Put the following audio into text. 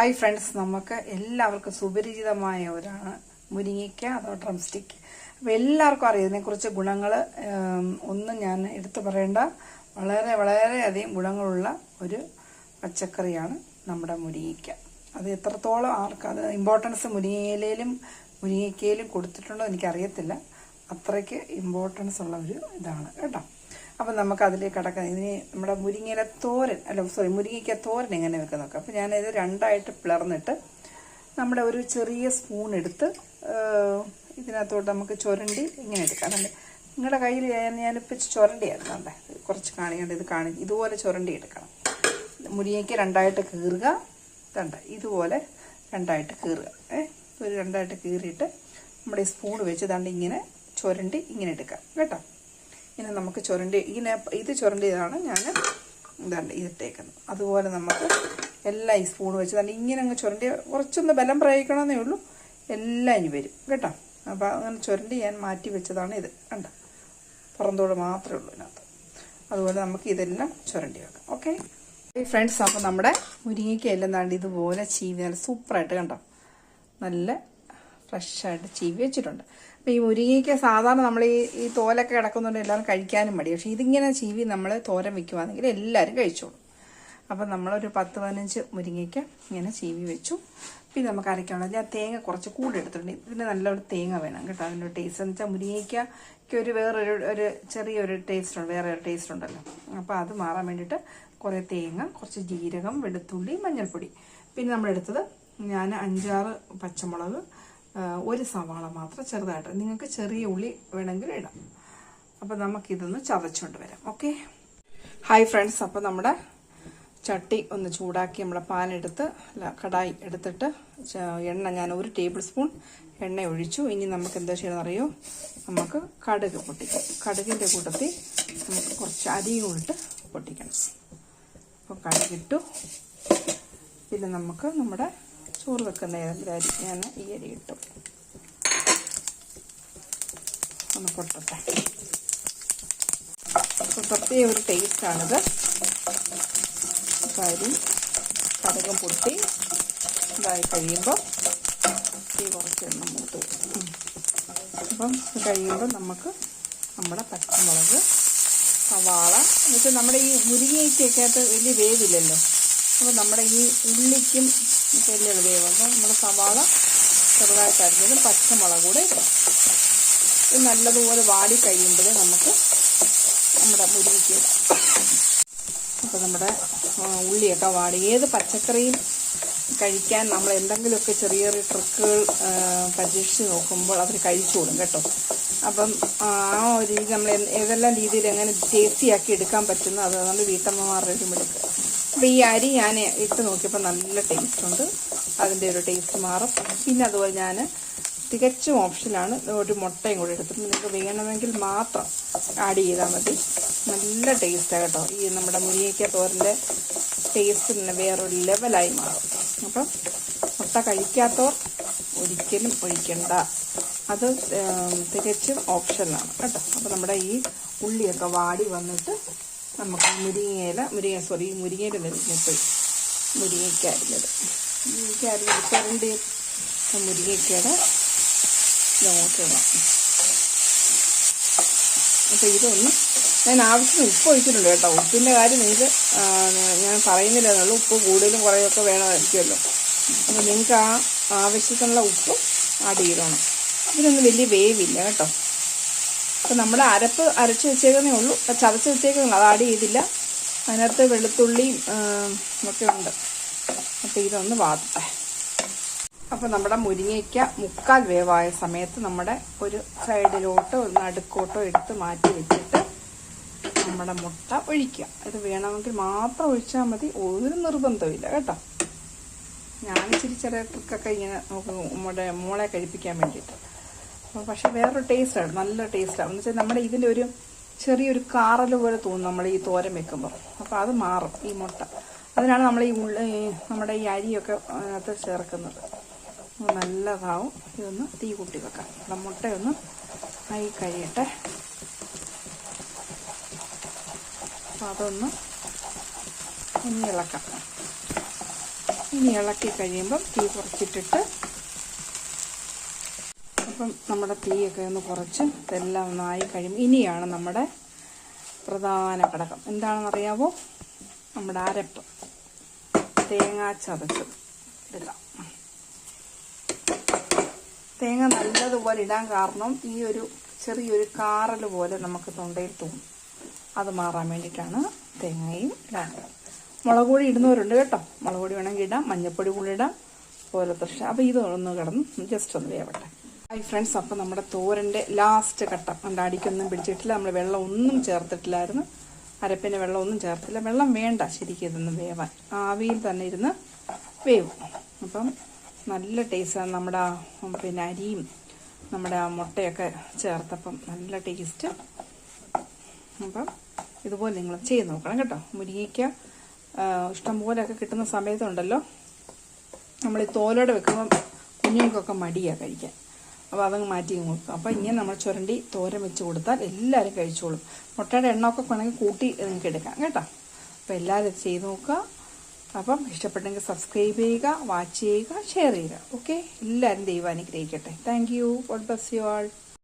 Hi friends നമുക്ക് എല്ലാവർക്കും സുപരിചിതമായ ഒരാണ് മുരിങ്ങയ്ക്ക അതോ ഡ്രം സ്റ്റിക്ക് അപ്പോൾ എല്ലാവർക്കും അറിയാം ഇതിനെക്കുറിച്ച് ഗുണങ്ങൾ ഒന്നും ഞാൻ എടുത്തു പറയേണ്ട. വളരെ വളരെയധികം ഗുണങ്ങളുള്ള ഒരു പച്ചക്കറിയാണ് നമ്മുടെ മുരിങ്ങയ്ക്ക. അത് എത്രത്തോളം ആർക്ക് അത് ഇമ്പോർട്ടൻസ് മുരിങ്ങയിലും മുരിങ്ങയ്ക്കയിലും കൊടുത്തിട്ടുണ്ടോ എനിക്കറിയത്തില്ല. അത്രയ്ക്ക് ഇമ്പോർട്ടൻസ് ഉള്ള ഒരു ഇതാണ് കേട്ടോ. അപ്പം നമുക്ക് അതിലേക്ക് കടക്കാം. ഇനി നമ്മുടെ മുരിങ്ങയിലെ തോരൻ അല്ല സോറി മുരിങ്ങയ്ക്ക തോരൻ എങ്ങനെ വെക്കാൻ നോക്കാം അപ്പം ഞാനിത് രണ്ടായിട്ട് പിളർന്നിട്ട് നമ്മുടെ ഒരു ചെറിയ സ്പൂൺ എടുത്ത് ഇതിനകത്തോട്ട് നമുക്ക് ചുരണ്ടി ഇങ്ങനെ എടുക്കാം. അല്ലെ നിങ്ങളുടെ കയ്യിൽ ഞാനിപ്പോൾ ചുരണ്ടിയായിരുന്നു അല്ലേ കുറച്ച് കാണിക്കേണ്ട ഇത് കാണി ഇതുപോലെ ചുരണ്ടി എടുക്കണം. മുരിങ്ങയ്ക്ക് രണ്ടായിട്ട് കീറുക. തണ്ട ഇതുപോലെ രണ്ടായിട്ട് കീറുക. ഏ ഒരു രണ്ടായിട്ട് കീറിയിട്ട് നമ്മുടെ സ്പൂൺ വെച്ച് തണ്ട് ഇങ്ങനെ ചുരണ്ടി ഇങ്ങനെ എടുക്കാം. കേട്ടോ? ഇങ്ങനെ നമുക്ക് ചുരണ്ടി ഇങ്ങനെ ഇത് ചുരണ്ടിയതാണ് ഞാൻ ഇതാണ്ട് ഇതിട്ടേക്കുന്നത് അതുപോലെ നമുക്ക് എല്ലാം ഈ സ്പൂൺ വെച്ച് തന്നെ ഇങ്ങനെ അങ്ങ് ചുരണ്ടി കുറച്ചൊന്ന് ബലം പ്രയോഗിക്കണമെന്നേ ഉള്ളൂ. എല്ലാം ഇനി വരും കേട്ടോ. അപ്പോൾ അങ്ങനെ ചുരണ്ടി ഞാൻ മാറ്റി വെച്ചതാണ് ഇത് കണ്ട? പുറന്തോട് മാത്രമേ ഉള്ളൂ ഇതിനകത്ത്. അതുപോലെ നമുക്ക് ഇതെല്ലാം ചുരണ്ടി വെക്കാം ഓക്കെ? ഫ്രണ്ട്സ് അപ്പോൾ നമ്മുടെ മുരിങ്ങയ്ക്ക എല്ലാം താണ്ടി ഇതുപോലെ ചീവി നല്ല സൂപ്പറായിട്ട് കണ്ടോ? നല്ല ഫ്രഷായിട്ട് ചീവി വെച്ചിട്ടുണ്ട്. അപ്പോൾ ഈ മുരിങ്ങയ്ക്ക് സാധാരണ നമ്മൾ ഈ ഈ തോലൊക്കെ കിടക്കുന്നുണ്ട് എല്ലാവരും കഴിക്കാനും മടി. പക്ഷേ ഇതിങ്ങനെ ചീവി നമ്മൾ തോരൻ വെക്കുവാണെങ്കിൽ എല്ലാവരും കഴിച്ചോളും. അപ്പം നമ്മളൊരു പത്ത് പതിനഞ്ച് മുരിങ്ങയ്ക്ക് ഇങ്ങനെ ചീവി വെച്ചു. പിന്നെ നമുക്ക് അരയ്ക്കാനുള്ളത് ഞാൻ തേങ്ങ കുറച്ച് കൂടി എടുത്തിട്ടുണ്ട്. ഇതിന് നല്ലൊരു തേങ്ങ വേണം കേട്ടോ. അതിന്റെ ടേസ്റ്റ് എന്ന് വെച്ചാൽ മുരിങ്ങയ്ക്ക് ഒരു വേറൊരു ഒരു ചെറിയൊരു ടേസ്റ്റ് ഉണ്ട് വേറെ ഒരു ടേസ്റ്റ് ഉണ്ടല്ലോ. അപ്പോൾ അത് മാറാൻ വേണ്ടിയിട്ട് കുറേ തേങ്ങ കുറച്ച് ജീരകം വെളുത്തുള്ളി മഞ്ഞൾപ്പൊടി. പിന്നെ നമ്മളെടുത്തത് ഞാൻ അഞ്ചാറ് പച്ചമുളക് ഒരു സവാള മാത്രം ചെറുതായിട്ട്. നിങ്ങൾക്ക് ചെറിയ ഉള്ളി വേണമെങ്കിൽ ഇടാം. അപ്പോൾ നമുക്കിതൊന്ന് ചതച്ചുകൊണ്ട് വരാം. ഓക്കെ? ഹായ് ഫ്രണ്ട്സ് അപ്പോൾ നമ്മുടെ ചട്ടി ഒന്ന് ചൂടാക്കി നമ്മളെ പാനെടുത്ത് കടായി എടുത്തിട്ട് എണ്ണ ഞാൻ ഒരു ടേബിൾ സ്പൂൺ എണ്ണ ഒഴിച്ചു. ഇനി നമുക്ക് എന്താ ചെയ്യണമെന്ന് അറിയോ? നമുക്ക് കടുക് പൊട്ടിക്കാം. കടുകിന്റെ കൂട്ടത്തിൽ നമുക്ക് കുറച്ച് അരിയും ഇട്ട് പൊട്ടിക്കണം. അപ്പോൾ കടുകിട്ടു. പിന്നെ നമുക്ക് നമ്മുടെ ചോറ് വെക്കുന്ന ഏതെങ്കിലും ഞാൻ ഈ അരി ഇട്ടു ഒന്ന് പൊട്ടട്ടെ പ്രത്യേക ഒരു ടേസ്റ്റാണിത് അപ്പോൾ അരി കടകം പൊട്ടി ഇതായി കഴിയുമ്പോൾ തീ കുറച്ച് എണ്ണം മൂത്ത്. അപ്പം കഴിയുമ്പോൾ നമുക്ക് നമ്മുടെ പച്ചമുളക് സവാള എന്നുവെച്ചാൽ നമ്മുടെ ഈ മുരിങ്ങയ്ക്കൊക്കെ വലിയ വേവില്ലല്ലോ. അപ്പോൾ നമ്മുടെ ഈ ഉള്ളിക്കും വലിയ വേവ് അപ്പോൾ നമ്മുടെ സവാള ചെറുതായിട്ട് അരിഞ്ഞത് പച്ചമുളക് കൂടെ ഇടാം ഇത് നല്ലതുപോലെ വാടി കഴിയുമ്പോൾ നമുക്ക് നമ്മുടെ ഇടാം. അപ്പോൾ നമ്മുടെ ഉള്ളിയൊക്കെ വാടി. ഏത് പച്ചക്കറിയും കഴിക്കാൻ നമ്മൾ എന്തെങ്കിലുമൊക്കെ ചെറിയ ചെറിയ ട്രിക്കുകൾ പരീക്ഷിച്ച് നോക്കുമ്പോൾ അവർ കഴിച്ചുകൂടും കേട്ടോ. അപ്പം ആ ഒരു രീതി നമ്മൾ ഏതെല്ലാം രീതിയിൽ എങ്ങനെ ടേസ്റ്റിയാക്കി എടുക്കാൻ പറ്റുന്നു അത് നമ്മൾ വീട്ടമ്മമാരുടെ ഒരു മിടുക്ക് അപ്പോൾ ഈ അരി ഞാൻ ഇട്ട് നോക്കിയപ്പോൾ നല്ല ടേസ്റ്റ് ഉണ്ട്. അതിന്റെ ഒരു ടേസ്റ്റ് മാറും. പിന്നെ അതുപോലെ ഞാൻ തികച്ചും ഓപ്ഷനാണ് ഒരു മുട്ടയും കൂടി എടുത്തിട്ട് നിങ്ങൾക്ക് വേണമെങ്കിൽ മാത്രം ആഡ് ചെയ്താൽ മതി. നല്ല ടേസ്റ്റാണ് കേട്ടോ. ഈ നമ്മുടെ മുരിങ്ങയ്ക്ക തോരന്റെ ടേസ്റ്റ് തന്നെ വേറൊരു ലെവലായി മാറും. അപ്പം മുട്ട കഴിക്കാത്തവർ ഒരിക്കലും ഒഴിക്കണ്ട. അത് തികച്ചും ഓപ്ഷനാണ് കേട്ടോ. അപ്പോൾ നമ്മുടെ ഈ ഉള്ളിയൊക്കെ വാടി വന്നിട്ട് നമുക്ക് മുരിങ്ങയില മുരിങ്ങ സോറി മുരിങ്ങയില നെല്ലിപ്പോയി മുരിങ്ങയ്ക്ക അരിഞ്ഞത്. മുരിങ്ങയ്ക്ക അരിഞ്ഞെടുക്കാറുണ്ട് മുരിങ്ങയ്ക്കയുടെ നോക്കണം അപ്പോൾ ഇതൊന്ന് ഞാൻ ആവശ്യത്തിന് ഉപ്പ് ഒഴിച്ചിട്ടുണ്ട് കേട്ടോ. ഉപ്പിന്റെ കാര്യം നിങ്ങൾക്ക് ഞാൻ പറയുന്നില്ല എന്നുള്ളു ഉപ്പ് കൂടുതലും കുറേയൊക്കെ വേണമായിരിക്കുമല്ലോ. അപ്പോൾ നിങ്ങൾക്ക് ആ ആവശ്യത്തിനുള്ള ഉപ്പ് ആഡ് ചെയ്തോണം. ഇതിനൊന്നും വലിയ വേവില്ല കേട്ടോ. അപ്പോൾ നമ്മൾ അരപ്പ് അരച്ച് വെച്ചേക്കുന്നേ ഉള്ളൂ. ചതച്ച് വെച്ചേക്കുന്നു അത് ആഡ് ചെയ്തില്ല. അതിനകത്ത് വെളുത്തുള്ളിയും ഒക്കെ ഉണ്ട്. അപ്പോൾ ഇതൊന്ന് വാതട്ടെ അപ്പോൾ നമ്മുടെ മുരിങ്ങയ്ക്ക മുക്കാൽ വേവായ സമയത്ത് നമ്മുടെ ഒരു സൈഡിലോട്ടോ ഒരു നടുക്കോട്ടോ എടുത്ത് മാറ്റി വെച്ചിട്ട് നമ്മുടെ മുട്ട ഒഴിക്കുക. ഇത് വേണമെങ്കിൽ മാത്രം ഒഴിച്ചാൽ മതി. ഒരു നിർബന്ധമില്ല കേട്ടോ. ഞാൻ ഇച്ചിരി ചെറിയ ട്രിക്കൊക്കെ ഇങ്ങനെ നമുക്ക് നമ്മുടെ മോളെ കഴിപ്പിക്കാൻ വേണ്ടിയിട്ട്. പക്ഷെ വേറൊരു ടേസ്റ്റാണ് നല്ല ടേസ്റ്റാണ്. എന്ന് വെച്ചാൽ നമ്മുടെ ഇതിന്റെ ഒരു ചെറിയൊരു കാറൽ പോലെ തോന്നും നമ്മൾ ഈ തോരൻ വെക്കുമ്പോൾ അപ്പോൾ അത് മാറും ഈ മുട്ട. അതിനാണ് നമ്മൾ ഈ ഉള്ളി നമ്മുടെ ഈ അരിയൊക്കെ അതിനകത്ത് ചേർക്കുന്നത്. നല്ലതാവും. ഇതൊന്ന് തീ കൂട്ടി വെക്കാം. നമ്മുടെ മുട്ടയൊന്ന് ആയി കഴിയട്ടെ. അപ്പം അതൊന്ന് ഇനി ഇളക്കാം. ഇനി ഇളക്കി കഴിയുമ്പം തീ കുറച്ചിട്ടിട്ട് അപ്പം നമ്മുടെ തീയൊക്കെ ഒന്ന് കുറച്ച് ഇതെല്ലാം ഒന്നായി കഴിയും ഇനിയാണ് നമ്മുടെ പ്രധാന ഘടകം. എന്താണെന്നറിയാവോ? നമ്മുടെ അരപ്പ്. തേങ്ങ ചതച്ചത് ഇടാം. തേങ്ങ നല്ലതുപോലെ ഇടാൻ കാരണം ഈ ഒരു ചെറിയൊരു കാറൽ പോലെ നമുക്ക് തൊണ്ടയിൽ തോന്നും. അത് മാറാൻ വേണ്ടിയിട്ടാണ് തേങ്ങയും ഇടാൻ മുളക് പൊടി ഇടുന്നവരുണ്ട് കേട്ടോ. മുളക് പൊടി വേണമെങ്കിൽ ഇടാം. മഞ്ഞൾപ്പൊടി കൂടി ഇടാം. പോലത്തെ അപ്പോൾ ഇത് ഒന്ന് കിടന്ന് ജസ്റ്റ് ഒന്ന് വേവട്ടെ. ഹായ് ഫ്രണ്ട്സ് അപ്പോൾ നമ്മുടെ തോരന്റെ ലാസ്റ്റ് ഘട്ടം. നമ്മുടെ അടിക്കൊന്നും പിടിച്ചിട്ടില്ല. നമ്മൾ വെള്ളം ഒന്നും ചേർത്തിട്ടില്ലായിരുന്നു. അരപ്പിന് വെള്ളം ഒന്നും ചേർത്തില്ല. വെള്ളം വേണ്ട ശരിക്കും ഇതൊന്ന് വേവാൻ. ആവിയിൽ തന്നെ ഇരുന്ന് വേവും. അപ്പം നല്ല ടേസ്റ്റാണ് നമ്മുടെ പിന്നെ അരിയും നമ്മുടെ മുട്ടയൊക്കെ ചേർത്തപ്പം നല്ല ടേസ്റ്റ് അപ്പം ഇതുപോലെ നിങ്ങൾ ചെയ്ത് നോക്കണം കേട്ടോ. മുരിങ്ങയ്ക്ക ഇഷ്ടംപോലെയൊക്കെ കിട്ടുന്ന സമയത്തുണ്ടല്ലോ. നമ്മൾ ഈ തോലോടെ വെക്കുമ്പം കുഞ്ഞുങ്ങൾക്കൊക്കെ മടിയാണ് കഴിക്കാൻ. അപ്പോൾ അതങ്ങ് മാറ്റി കൊടുക്കും അപ്പോൾ ഇങ്ങനെ നമ്മൾ ചുരണ്ടി തോരൻ വെച്ച് കൊടുത്താൽ എല്ലാവരും കഴിച്ചോളും. മുട്ടയുടെ എണ്ണമൊക്കെ വേണമെങ്കിൽ കൂട്ടി നിങ്ങൾക്ക് എടുക്കാം കേട്ടോ. അപ്പോൾ എല്ലാവരും ചെയ്ത് നോക്കുക. അപ്പം ഇഷ്ടപ്പെട്ടെങ്കിൽ സബ്സ്ക്രൈബ് ചെയ്യുക വാച്ച് ചെയ്യുക ഷെയർ ചെയ്യുക. ഓക്കെ എല്ലാവരും ദൈവം അനുഗ്രഹിക്കട്ടെ. Thank you God bless you all